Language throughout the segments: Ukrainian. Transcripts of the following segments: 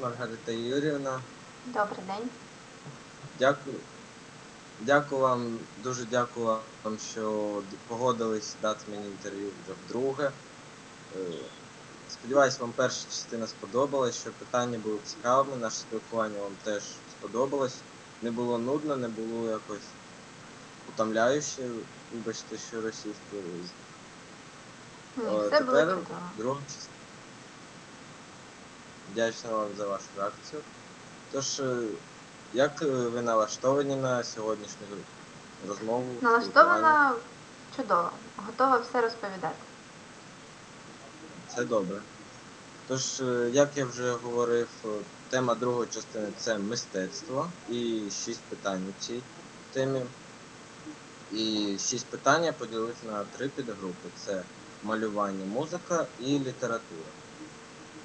Маргарита Юрівна. Добрий день. Дякую. Дякую вам, дуже дякую вам, що погодились дати мені інтерв'ю вже вдруге. Е, Сподіваюсь, вам перша частина сподобалась, що питання були цікавими, наше спілкування вам теж сподобалось. Не було нудно, не було якось утомляюще. Вибачте, що російською. Ні, Е, все було чудово. друга частина. Вдячна вам за вашу реакцію. Тож, е, як е, ви налаштовані на сьогоднішню розмову? Налаштована чудово. Готова все розповідати. Це добре. Тож, е, як я вже говорив, тема другої частини це мистецтво і шість питань у цій темі. І шість питань я поділив на три підгрупи: це малювання, музика і література.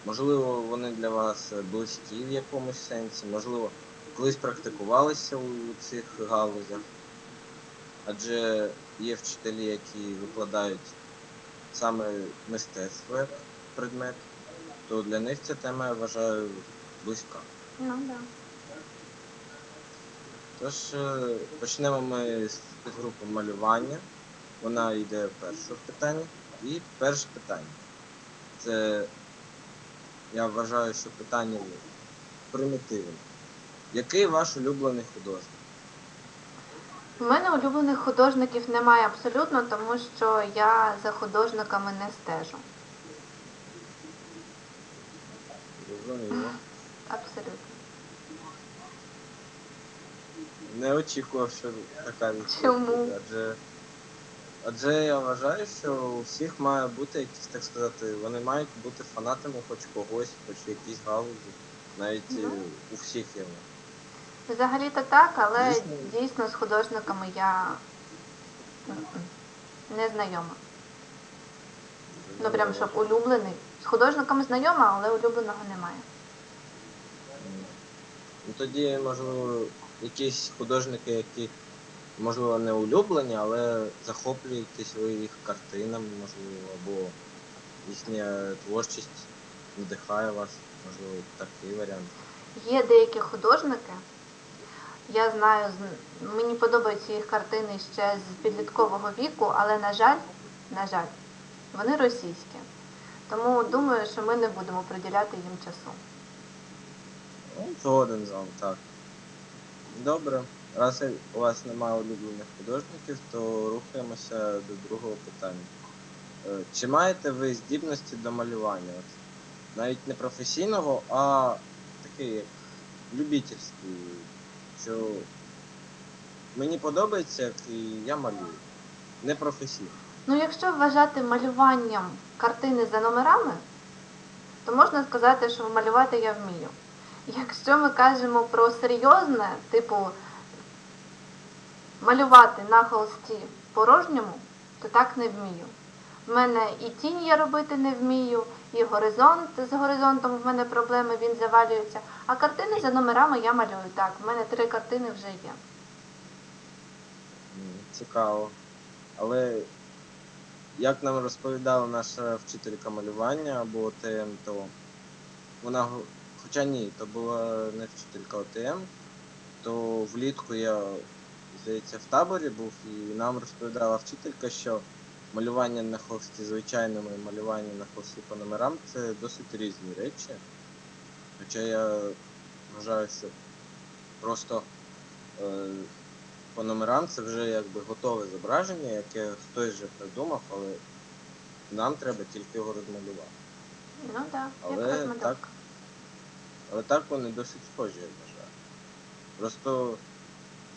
Можливо, вони для вас близькі в якомусь сенсі, можливо, колись практикувалися у цих галузях. Адже є вчителі, які викладають саме мистецтво як предмет, то для них ця тема, я вважаю, близька. Ну да. Тож е, почнемо ми з підгрупи малювання. Вона йде перше в питанні. І перше питання. Це я вважаю, що питання примітивне. Який ваш улюблений художник? У мене улюблених художників немає абсолютно, тому що я за художниками не стежу. Зрозуміло. Абсолютно. Не очікував, що така відповідь. Чому? Адже, адже я вважаю, що у всіх має бути якісь, так сказати, вони мають бути фанатами хоч когось, хоч в якійсь галузі. Навіть е, Ну. у всіх є. вони. Взагалі-то так, але Дійсно. дійсно з художниками я м-м, не знайома. Ну прям щоб улюблений. З художниками знайома, але улюбленого немає. Ну тоді, можливо, якісь художники, які, можливо, не улюблені, але захоплюєтесь ви їх картинами, можливо, або їхня творчість надихає вас, можливо, такий варіант. Є деякі художники, я знаю, мені подобаються їх картини ще з підліткового віку, але на жаль, на жаль, вони російські. Тому думаю, що ми не будемо приділяти їм часу. Ну, згоден з вами, так. Добре. Раз у вас немає улюблених художників, то рухаємося до другого питання. Е, Чи маєте ви здібності до малювання? Навіть не професійного, а такий як любительський, що мені подобається, як і я малюю. Не професійно. Ну, якщо вважати малюванням картини за номерами, то можна сказати, що малювати я вмію. Якщо ми кажемо про серйозне, типу малювати на холсті порожньому, то так не вмію. В мене і тінь я робити не вмію, і горизонт з горизонтом в мене проблеми, він завалюється. А картини за номерами я малюю так. В мене три картини вже є. Цікаво. Але як нам розповідала наша вчителька малювання або ОТМ, то вона, хоча ні, то була не вчителька ОТМ, то влітку я, здається, в таборі був і нам розповідала вчителька, що малювання на холсті звичайному і малювання на холсті по номерам це досить різні речі. Хоча я вважаю, що просто е, по номерам це вже якби готове зображення, яке хтось вже придумав, але нам треба тільки його розмалювати. Ну так, Але як так, але так вони досить схожі, я вважаю. Просто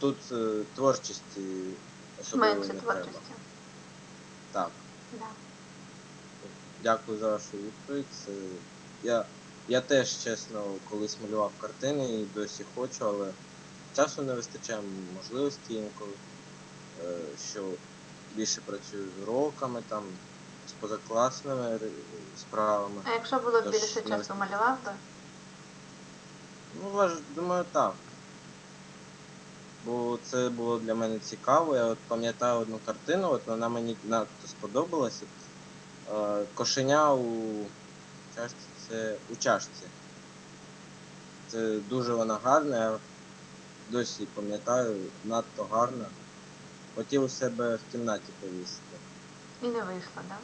тут е, творчості особливо Менше не творчості. треба. Так. Да. Дякую за вашу відповідь. Це... Я, я теж, чесно, колись малював картини і досі хочу, але часу не вистачає можливості інколи, е, що більше працюю з уроками, там, з позакласними справами. А якщо було б Тож більше не часу малював би? Ну, важ, думаю, так. Бо це було для мене цікаво. Я от пам'ятаю одну картину, от вона мені надто сподобалася. Е, Кошеня у чашці, це у чашці. Це дуже вона гарна, я досі пам'ятаю, надто гарна. Хотів у себе в кімнаті повісити. І не вийшло, так? Да?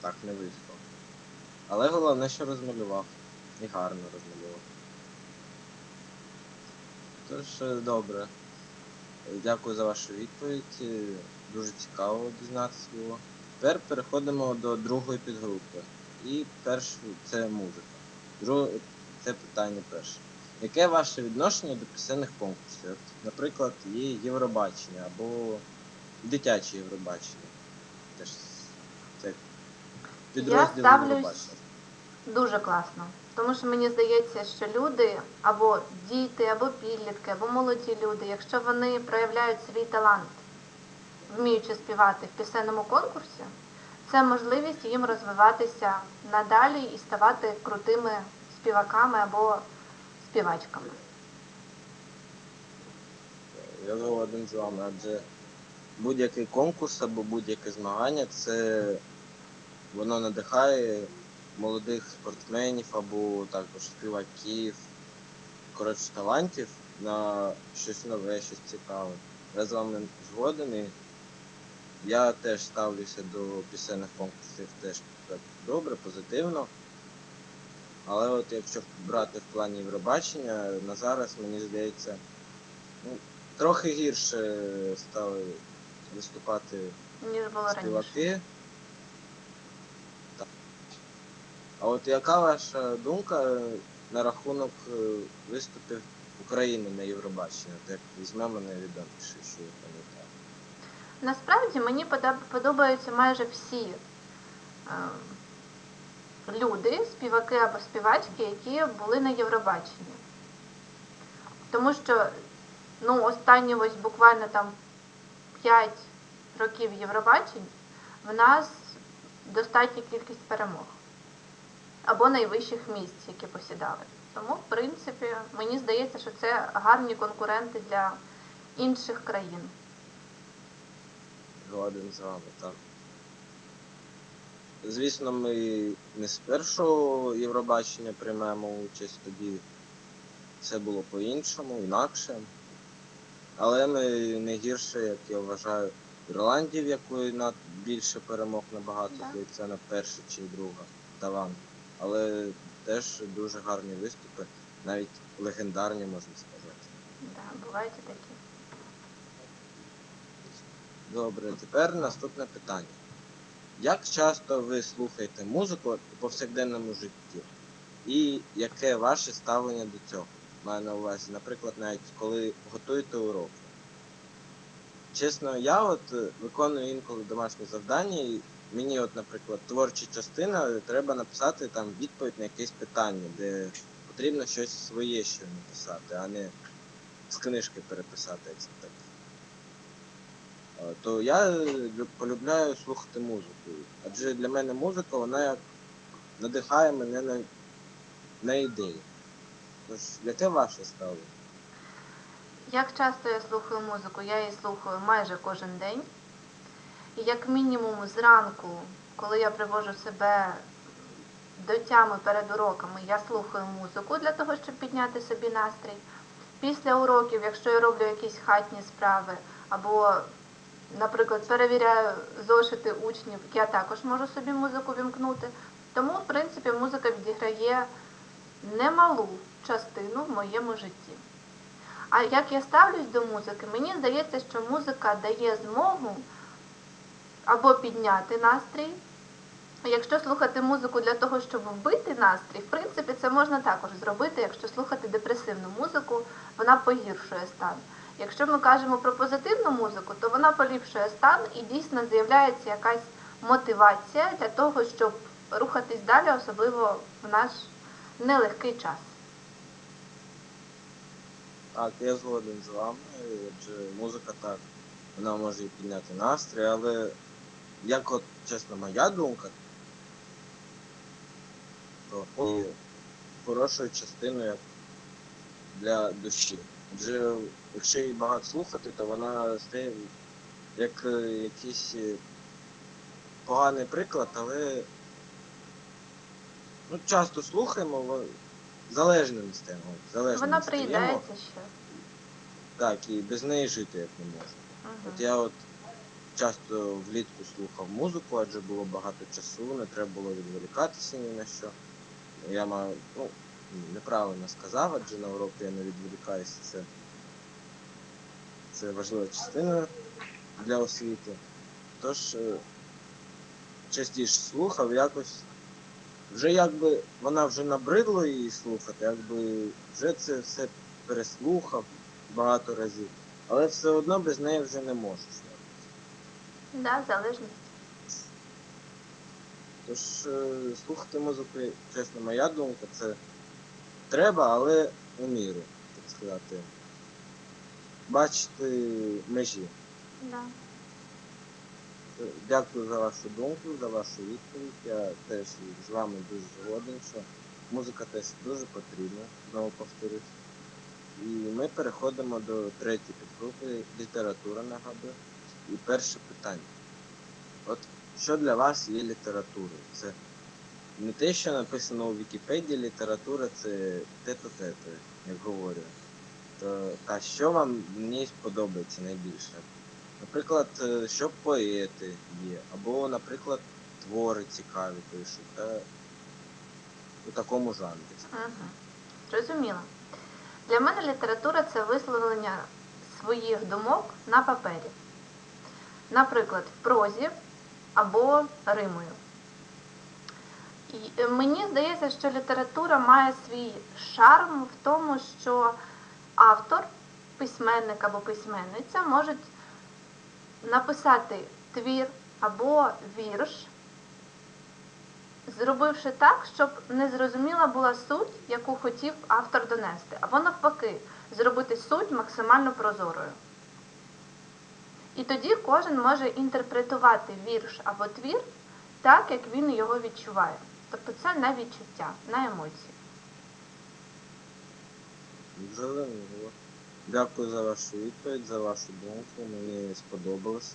Так не вийшло. Але головне, що розмалював. І гарно розмалював. Тож, е, добре. Дякую за вашу відповідь. Е, Дуже цікаво дізнатися було. Тепер переходимо до другої підгрупи. І перше це музика. Друге це питання перше. Яке ваше відношення до пісенних конкурсів? Наприклад, є Євробачення або дитяче Євробачення. Теж це підрозділ ставлюсь- Євробачення. Дуже класно. Тому що мені здається, що люди або діти, або підлітки, або молоді люди, якщо вони проявляють свій талант, вміючи співати в пісенному конкурсі, це можливість їм розвиватися надалі і ставати крутими співаками або співачками. Я згоден з вами, адже будь-який конкурс або будь-яке змагання це воно надихає молодих спортсменів або також співаків, коротше талантів на щось нове, щось цікаве. Я з вами згоден і я теж ставлюся до пісенних конкурсів теж так добре, позитивно. Але от якщо брати в плані Євробачення, на зараз мені здається, ну, трохи гірше стали виступати співаки. Так. А от яка ваша думка на рахунок е, виступів України на Євробаченні? От як візьмемо найвідоміше, що я пам'ятаю. Насправді мені подобаються майже всі е, люди, співаки або співачки, які були на Євробаченні. Тому що ну, останні ось буквально там 5 років Євробачень в нас достатня кількість перемог або найвищих місць, які посідали. Тому, в принципі, мені здається, що це гарні конкуренти для інших країн. Згоден з вами, так. Звісно, ми не з першого Євробачення приймемо участь, тоді все було по-іншому, інакше. Але ми не гірше, як я вважаю, Ірландії, в якої більше перемог набагато, Да. здається, на перше чи друга талант. Але теж дуже гарні виступи, навіть легендарні, можна сказати. Да, бувають і такі. Добре, тепер наступне питання. Як часто ви слухаєте музику у повсякденному житті? І яке ваше ставлення до цього? Маю на увазі, наприклад, навіть коли готуєте уроки. Чесно, я от е, виконую інколи домашні завдання, і мені, от, наприклад, творча частина, треба написати там відповідь на якесь питання, де потрібно щось своє ще написати, а не з книжки переписати, як це так. Е, то я е, полюбляю слухати музику. Адже для мене музика, вона як надихає мене на, на ідеї. Тож, яке ваше ставлення? Як часто я слухаю музику? Я її слухаю майже кожен день. І як мінімум зранку, коли я привожу себе до тями перед уроками, я слухаю музику для того, щоб підняти собі настрій. Після уроків, якщо я роблю якісь хатні справи, або, наприклад, перевіряю зошити учнів, я також можу собі музику вімкнути. Тому, в принципі, музика відіграє немалу частину в моєму житті. А як я ставлюсь до музики, мені здається, що музика дає змогу або підняти настрій. Якщо слухати музику для того, щоб вбити настрій, в принципі, це можна також зробити, якщо слухати депресивну музику, вона погіршує стан. Якщо ми кажемо про позитивну музику, то вона поліпшує стан і дійсно з'являється якась мотивація для того, щоб рухатись далі, особливо в наш нелегкий час. Так, я згоден з вами, адже музика так, вона може і підняти настрій, але як от, чесно, моя думка, то є хорошою частиною для душі. Адже якщо її багато слухати, то вона стає як е, якийсь е, поганий приклад, але ну, часто слухаємо, залежними стаємо. Залежними Вона приїдається ще. Так, і без неї жити як не можна. Мгм. От я от часто влітку слухав музику, адже було багато часу, не треба було відволікатися ні на що. Я маю, ну, неправильно сказав, адже на уроки я не відволікаюся. Це, це важлива частина для освіти. Тож е, частіше слухав, якось вже якби вона вже набридло її слухати, якби вже це все переслухав багато разів. Але все одно без неї вже не можеш. Да, залежність. Тож е, слухати музику, чесно, моя думка, це треба, але у міру, так сказати. Бачити межі. Да. Е, Дякую за вашу думку, за вашу відповідь. Я теж з вами дуже згоден, що музика теж дуже потрібна, знову повторюсь. І ми переходимо до третьої підгрупи література нагадую. І перше питання. От що для вас є літературою? Це не те, що написано у Вікіпедії, література це те-то те-то, як говорю. То, а що вам в ній сподобається найбільше? Наприклад, е, що поети є, або, наприклад, твори цікаві пишуть, та у такому жанрі. Угу. Зрозуміло. Для мене література це висловлення своїх думок на папері. Наприклад, в прозі або римою. І е, мені здається, що література має свій шарм в тому, що автор, письменник або письменниця можуть написати твір або вірш, зробивши так, щоб не зрозуміла була суть, яку хотів автор донести, або навпаки, зробити суть максимально прозорою. І тоді кожен може інтерпретувати вірш або твір так, як він його відчуває. Тобто це на відчуття, на емоції. Зрозуміло. Дякую за вашу відповідь, за вашу думку. Мені сподобалося.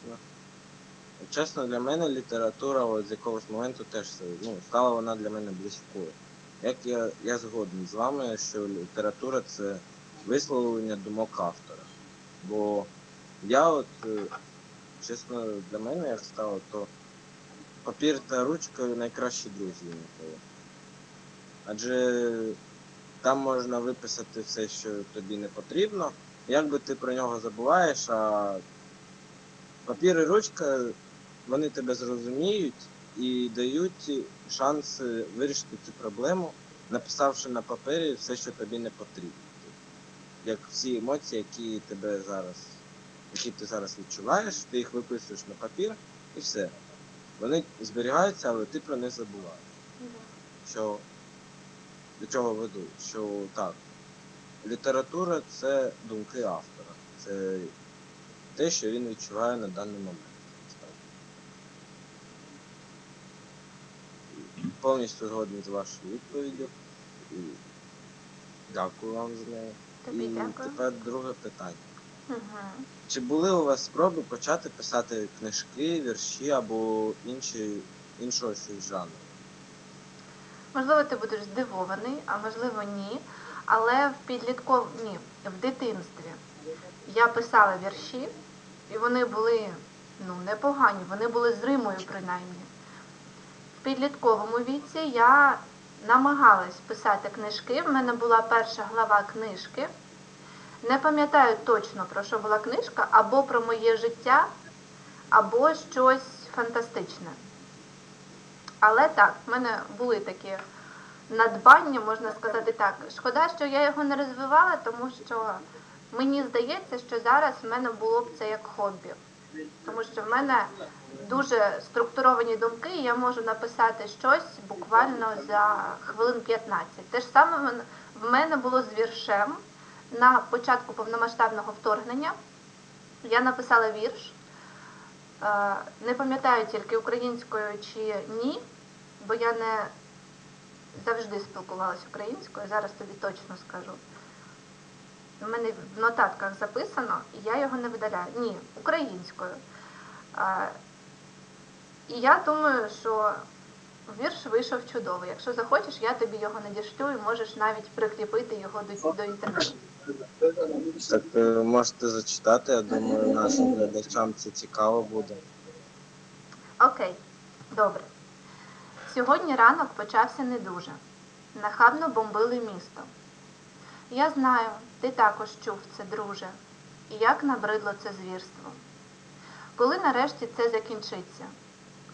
Чесно, для мене література з якогось моменту теж ну, стала вона для мене близькою. Як я, я згоден з вами, що література це висловлення думок автора. Бо я от, е, чесно, для мене як стало, то папір та ручка найкращі друзі інколи. Адже там можна виписати все, що тобі не потрібно. Як би ти про нього забуваєш, а папір і ручка вони тебе зрозуміють і дають шанс вирішити цю проблему, написавши на папері все, що тобі не потрібно. Як всі емоції, які тебе зараз, які ти зараз відчуваєш, ти їх виписуєш на папір і все. Вони зберігаються, але ти про них забуваєш що до чого веду, що так, література це думки автора, це те, що він відчуває на даний момент. Повністю згоден з вашою відповіддю. Дякую вам за неї. Тобі І дякую. тепер друге питання. Угу. Чи були у вас спроби почати писати книжки, вірші або інші, іншого щось жанру? Можливо, ти будеш здивований, а можливо ні. Але в підлітков... ні, в дитинстві я писала вірші, і вони були ну, непогані, вони були з римою принаймні. В підлітковому віці я намагалась писати книжки. В мене була перша глава книжки. Не пам'ятаю точно про що була книжка, або про моє життя, або щось фантастичне. Але так, в мене були такі надбання, можна сказати так. Шкода, що я його не розвивала, тому що мені здається, що зараз в мене було б це як хобі. Тому що в мене дуже структуровані думки, і я можу написати щось буквально за хвилин 15. Те ж саме в мене- було з віршем на початку повномасштабного вторгнення. Я написала вірш. Е, Не пам'ятаю тільки українською чи ні, бо я не завжди спілкувалася українською, зараз тобі точно скажу. У мене в нотатках записано, і я його не видаляю. Ні, українською. Е, І я думаю, що Вірш вийшов чудовий. Якщо захочеш, я тобі його надішлю і можеш навіть прикріпити його до, до інтернету. Так е, можете зачитати, я думаю, нашим глядачам це цікаво буде. Окей, добре. Сьогодні ранок почався не дуже. Нахабно бомбили місто. Я знаю, ти також чув це, друже, і як набридло це звірство. Коли нарешті це закінчиться,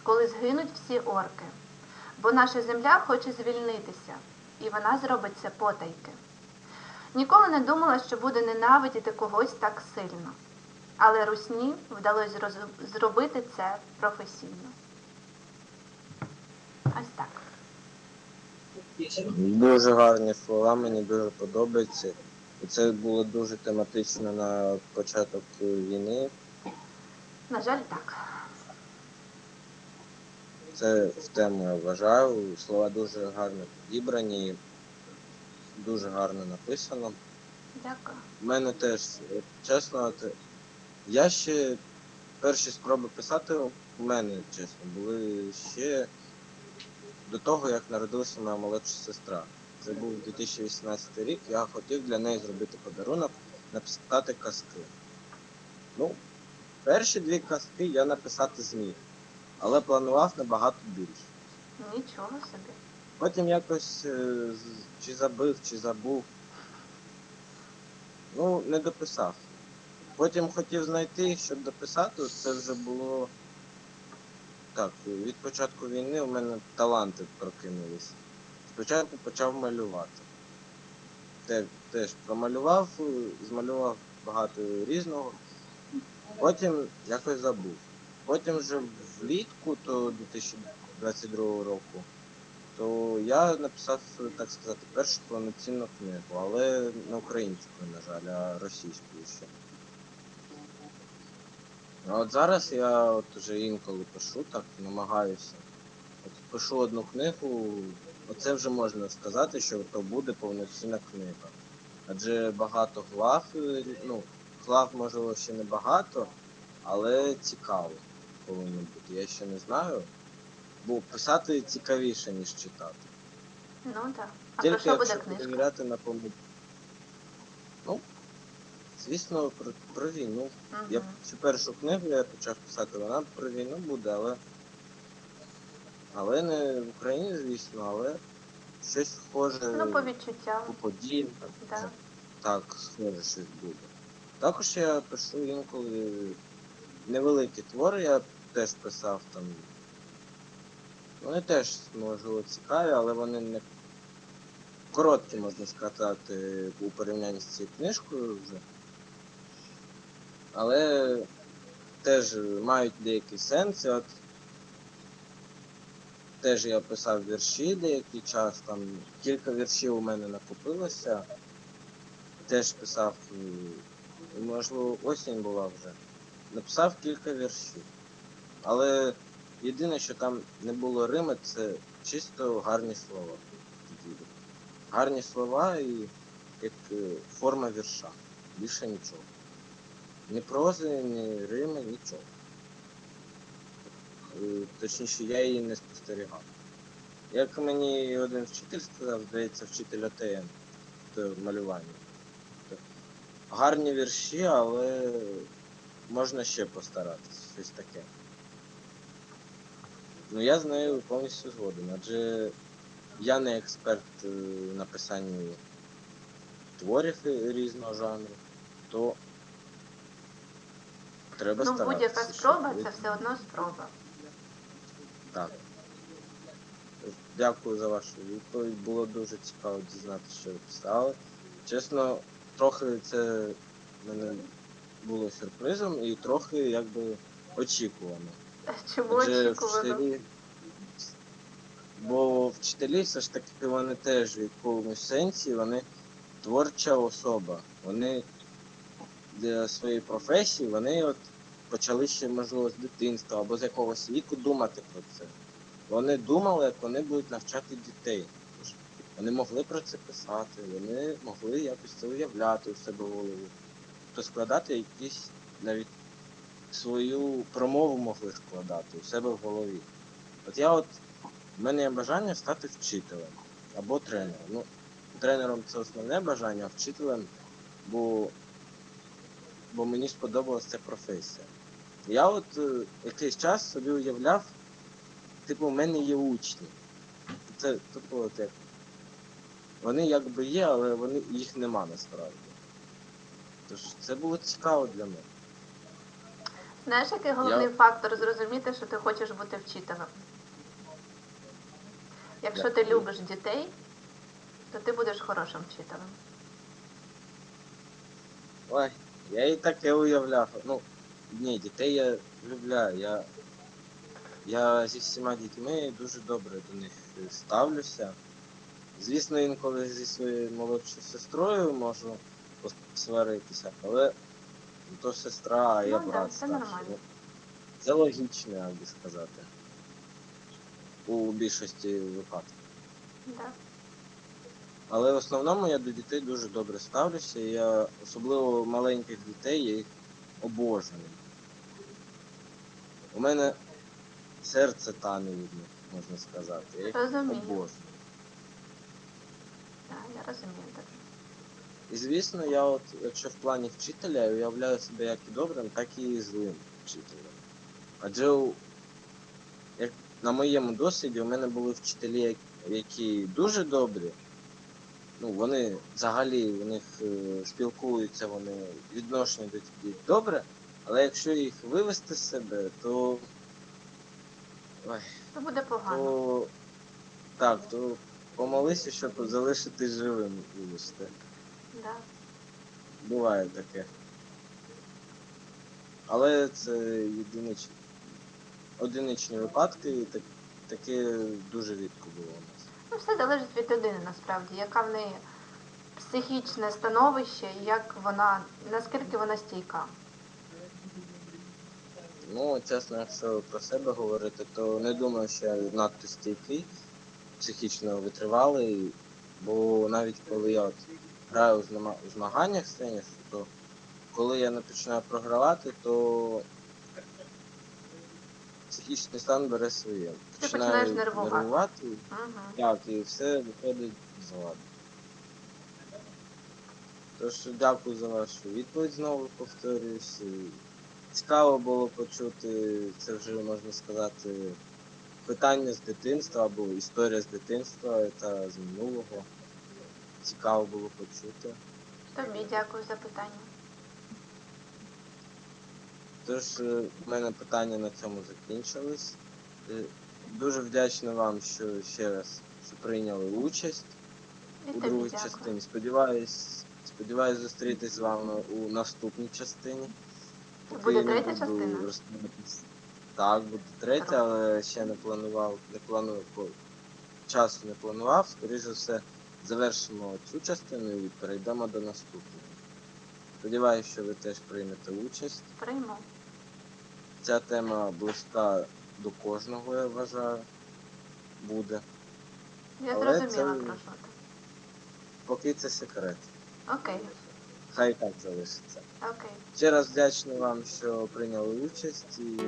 коли згинуть всі орки, бо наша земля хоче звільнитися, і вона зробить це потайки. Ніколи не думала, що буде ненавидіти когось так сильно. Але русні вдалося зроз- зробити це професійно. Ось так. Дуже гарні слова, мені дуже подобається. І це було дуже тематично на початок війни. На жаль, так. Це в тему я вважаю. Слова дуже гарно підібрані, дуже гарно написано. Дякую. У мене теж, чесно, я ще перші спроби писати у мене, чесно, були ще до того, як народилася моя молодша сестра. Це був 2018 рік, я хотів для неї зробити подарунок, написати казки. Ну, перші дві казки я написати зміг, але планував набагато більше. Нічого собі. Потім якось е, чи забив, чи забув. Ну, не дописав. Потім хотів знайти, щоб дописати, це вже було. Так, від початку війни у мене таланти прокинулись. Спочатку почав малювати. Теж промалював, змалював багато різного. Потім якось забув. Потім вже влітку, то 2022 року, то я написав, так сказати, першу повноцінну книгу, але не українською, на жаль, а російською ще. А от зараз я от вже інколи пишу, так намагаюся. От пишу одну книгу, оце вже можна сказати, що то буде повноцінна книга. Адже багато глав, ну, глав можливо ще не багато, але цікаво повинно бути. Я ще не знаю. Бо писати цікавіше, ніж читати. Ну так. А Тільки про що буде якщо книжка? перевіряти на помилку. Ну, звісно, про, про війну. Я цю першу книгу я почав писати, вона про війну буде, але. Але не в Україні, звісно, але щось схоже Ну, по відчуттям. по подіям. Да. Так, схоже щось буде. Також я пишу інколи невеликі твори, я теж писав там. Вони теж, можливо, цікаві, але вони не короткі, можна сказати, у порівнянні з цією книжкою вже. Але теж мають деякий сенс. От теж я писав вірші деякий час, там кілька віршів у мене накопилося. Теж писав, можливо, осінь була вже. Написав кілька віршів. Але єдине, що там не було Рими, це чисто гарні слова. Гарні слова і як е, форма вірша. Більше нічого. Ні прози, ні Рими, нічого. Е, Точніше, я її не спостерігав. Як мені один вчитель сказав, здається, вчитель АТМ, малювання. Гарні вірші, але можна ще постаратися, щось таке. Ну я з нею повністю згоден, адже я не експерт е, в написанні творів різного жанру, то треба Ну, старатися. будь-яка щоб спроба це все одно спроба. Так. Дякую за вашу відповідь. Було дуже цікаво дізнатися, що ви писали. Чесно, трохи це мене було сюрпризом і трохи якби очікувано. Чому Адже очікувано? вчителі. Бо вчителі все ж таки вони теж в якомусь сенсі, вони творча особа. Вони для своєї професії вони от почали ще, можливо, з дитинства або з якогось віку думати про це. Вони думали, як вони будуть навчати дітей. Тож Вони могли про це писати, вони могли якось це уявляти у себе в голові. Тобто складати якісь навіть свою промову могли складати у себе в голові. От я от У мене є бажання стати вчителем або тренером. Ну, тренером це основне бажання, а вчителем, бо, бо мені сподобалася ця професія. Я от е, якийсь час собі уявляв, типу, в мене є учні. Це типу, от як. Вони якби є, але вони, їх нема насправді. Тож це було цікаво для мене. Знаєш, який головний Я- фактор зрозуміти, що ти хочеш бути вчителем? Якщо ти любиш дітей, то ти будеш хорошим вчителем. Ой, я і таке уявляв. Ну, ні, дітей я любляю. Я, я зі всіма дітьми дуже добре до них ставлюся. Звісно, інколи зі своєю молодшою сестрою можу посваритися, але то сестра, а я Ну да, брат це старший. нормально. Ну, Це логічно, як би сказати. У більшості випадків. Да. Але в основному я до дітей дуже добре ставлюся. і Я особливо маленьких дітей, я їх обожнюю. У мене серце тане від них, можна сказати. Я їх Розумію. обожнюю. Да, я розумію тебе. І звісно, я от, якщо в плані вчителя, я уявляю себе як і добрим, так і злим вчителем. Адже як на моєму досвіді у мене були вчителі, які дуже добрі. Ну, вони взагалі у них е, спілкуються, вони відношення до дітей добре, але якщо їх вивести з себе, то. Ой, Це буде погано. то так, то помолися, щоб залишити живим, вибачте. Да. Буває таке. Але це єдиничні, одиничні випадки, і так, таке дуже рідко було у нас. Ну, все залежить від людини насправді, яка в неї психічне становище, і як вона, наскільки вона стійка. Ну, чесно, якщо про себе говорити, то не думаю, що я надто стійкий, психічно витривалий, бо навіть коли я от граю у змага- у змаганнях з тенісу, то коли я не починаю програвати, то психічний стан бере своє. починаєш нервувати. нервувати Угу. Так, і все виходить з ладу. Тож дякую за вашу відповідь знову повторююсь. І Цікаво було почути, це вже можна сказати, питання з дитинства або історія з дитинства та з минулого. Цікаво було почути. Тобі дякую за питання. Тож е, в мене питання на цьому закінчились. Е, Дуже вдячний вам, що ще раз що прийняли участь. І у другій дякую. частині. Сподіваюсь, сподіваюсь зустрітись з вами у наступній частині. Буде третя буду частина? Так, буде третя, але ще не планував, не планую часу не планував. Скоріше за все, завершимо цю частину і перейдемо до наступної. Сподіваюсь, що ви теж приймете участь. Прийму. Ця тема близька до кожного, я вважаю, буде. Я Але зрозуміла це- про що ти. Поки це секрет. Окей, Хай так залишиться. окей. Ще раз вдячний вам, що прийняли участь і